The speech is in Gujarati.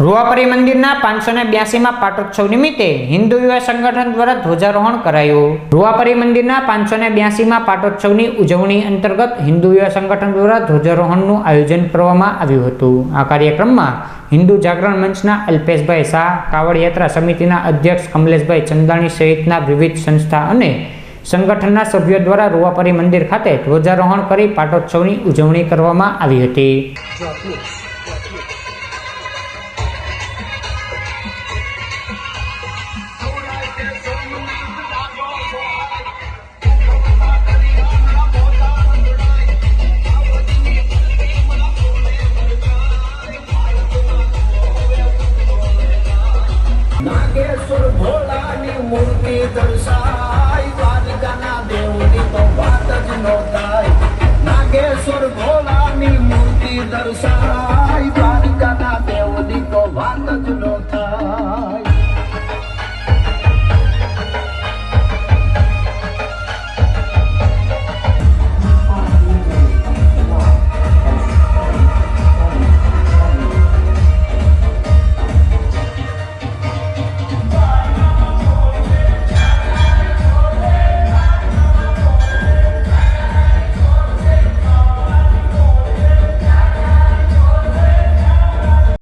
રૂવાપરી મંદિરના પાંચસો ને બ્યાસીમાં પાટોત્સવ નિમિત્તે હિન્દુ યુવા સંગઠન દ્વારા ધ્વજારોહણ કરાયું. રૂવાપરી મંદિરના પાંચસો ને બ્યાસીમાં પાટોત્સવની ઉજવણી અંતર્ગત હિન્દુ યુવા સંગઠન દ્વારા ધ્વજારોહણનું આયોજન કરવામાં આવ્યું હતું. આ કાર્યક્રમમાં હિન્દુ જાગરણ મંચના અલ્પેશભાઈ શાહ કાવડ યાત્રા સમિતિના અધ્યક્ષ કમલેશભાઈ ચંદાણી સહિતના વિવિધ સંસ્થા અને સંગઠનના સભ્યો દ્વારા રૂવાપરી મંદિર ખાતે ધ્વજારોહણ કરી પાટોત્સવની ઉજવણી કરવામાં આવી હતી. નાગેશ્વર ભોળાની મૂર્તિ દર્શાય. દ્વારકાના દેવની તો વાત જ નો થાય. નાગેશ્વર ભોળાની મૂર્તિ દર્શાય.